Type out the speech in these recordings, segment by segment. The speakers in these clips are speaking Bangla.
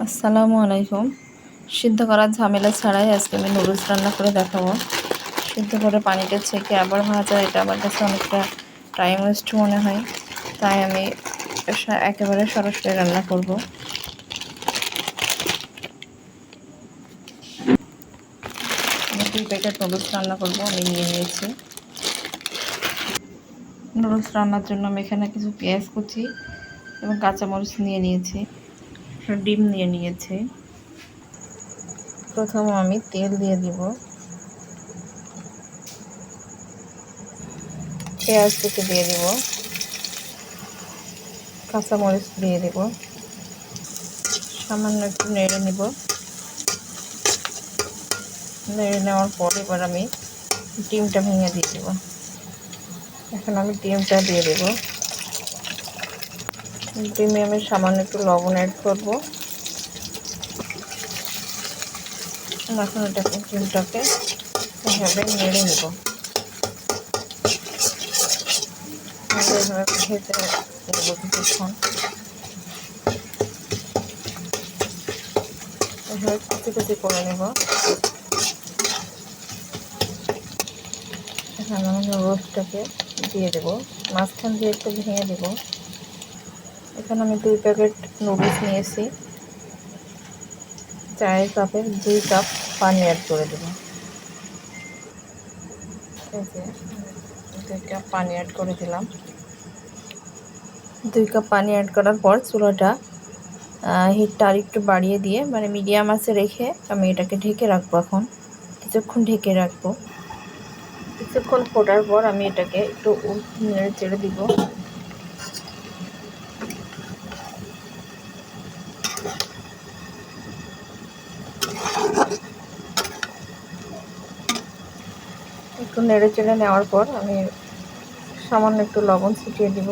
আসসালামু আলাইকুম। সিদ্ধ করার ঝামেলা ছাড়াই আজকে আমি নুডলস রান্না করে দেখাবো। সিদ্ধ করে পানিটা ছেঁকে আবার ভাজা, এটা আমার কাছে অনেকটা টাইম ওয়েস্ট মনে হয়। তাই আমি একেবারে সরাসরি রান্না করব। আমি দুই প্যাকেট নুডলস রান্না করব, আমি নিয়ে নিয়েছি। নুডলস রান্নার জন্য আমি এখানে কিছু পেঁয়াজ কুচি এবং কাঁচামরিচ নিয়ে নিয়েছি। ডিম নিয়ে নিয়েছি। প্রথম আমি তেল দিয়ে দিব। পেঁয়াজ কুচি দিয়ে দিব। কাঁচামরিচ দিয়ে দিব। সামান্য একটু নেড়ে নিব। নেড়ে নেওয়ার পর এবার আমি ডিমটা ভেঙে দিয়ে দেব। এখন আমি ডিমটা দিয়ে দেবো। ডিমে আমি সামান্য একটু লবণ অ্যাড করব। এখন এটাকে ডিমটাকে এভাবে নেড়ে নেব। করে রোস্টটাকে দিয়ে দেবো। মাঝখান দিয়ে একটু ভেঙে দেবো। এখানে আমি দুই প্যাকেট নুডলস নিয়েছি। চায়ের কাপের দুই কাপ পানি অ্যাড করে দেবো। দুই কাপ পানি অ্যাড করে দিলাম। দুই কাপ পানি অ্যাড করার পর চুলাটা হিটটা আর একটু বাড়িয়ে দিয়ে মানে মিডিয়াম আছে রেখে আমি এটাকে ঢেকে রাখব এখন। কিছুক্ষণ ঢেকে রাখব। কিছুক্ষণ ফোটার পর আমি এটাকে একটু নেড়ে চেড়ে দিব। একটু নেড়ে চেড়ে নেওয়ার পর আমি সামান্য একটু লবণ ছিটিয়ে দিব।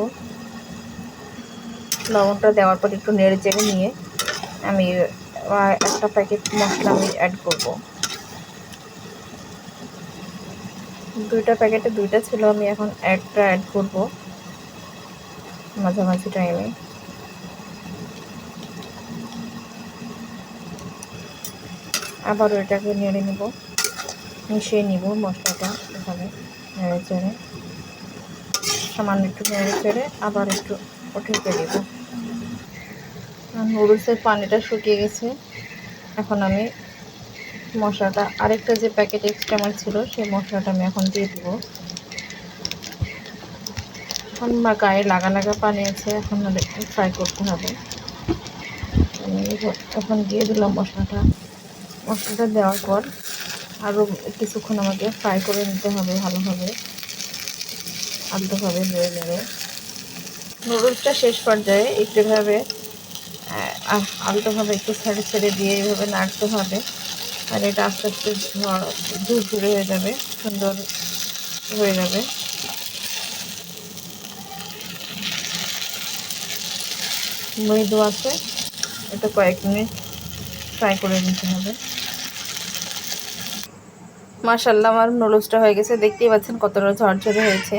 লবণটা দেওয়ার পর একটু নেড়ে চেড়ে নিয়ে আমি একটা প্যাকেট মশলা আমি অ্যাড করব। দুইটা প্যাকেটে দুইটা ছিল, আমি এখন একটা অ্যাড করব মাঝামাঝি টাইমে আবার ওইটাকে নেড়ে নেব। মিশিয়ে নিব মশলাটা এখানে নেড়ে চেড়ে। সামান্য একটু নেড়ে চেড়ে আবার একটু ঢেকে দেব। নুডলসের পানিটা শুকিয়ে গেছে। এখন আমি মশলাটা আরেকটা যে প্যাকেট এক্সট্রা আমার ছিল, সেই মশলাটা আমি এখন দিয়ে দিব। এখন বা গায়ে লাগা লাগা পানি আছে, এখন ফ্রাই করতে হবে। এখন দিয়ে দিলাম মশলাটা। মশলাটা দেওয়ার পর আরও কিছুক্ষণ আমাকে ফ্রাই করে নিতে হবে ভালোভাবে, আলতোভাবে নেড়ে নেড়ে। নুডলসটা শেষ পর্যায়ে একটু এভাবে আলতোভাবে একটু ছেড়ে ছেড়ে দিয়ে এইভাবে নাড়তে হবে। আর এটা আস্তে আস্তে দূর দূরে হয়ে যাবে, সুন্দর হয়ে যাবে। মৃদু আছে, এটা কয়েক মিনিট ফ্রাই করে নিতে হবে। মাশাল্লাহ আমার নুডলসটা হয়ে গেছে। দেখতেই পাচ্ছেন কতটা ঝরঝরে হয়েছে।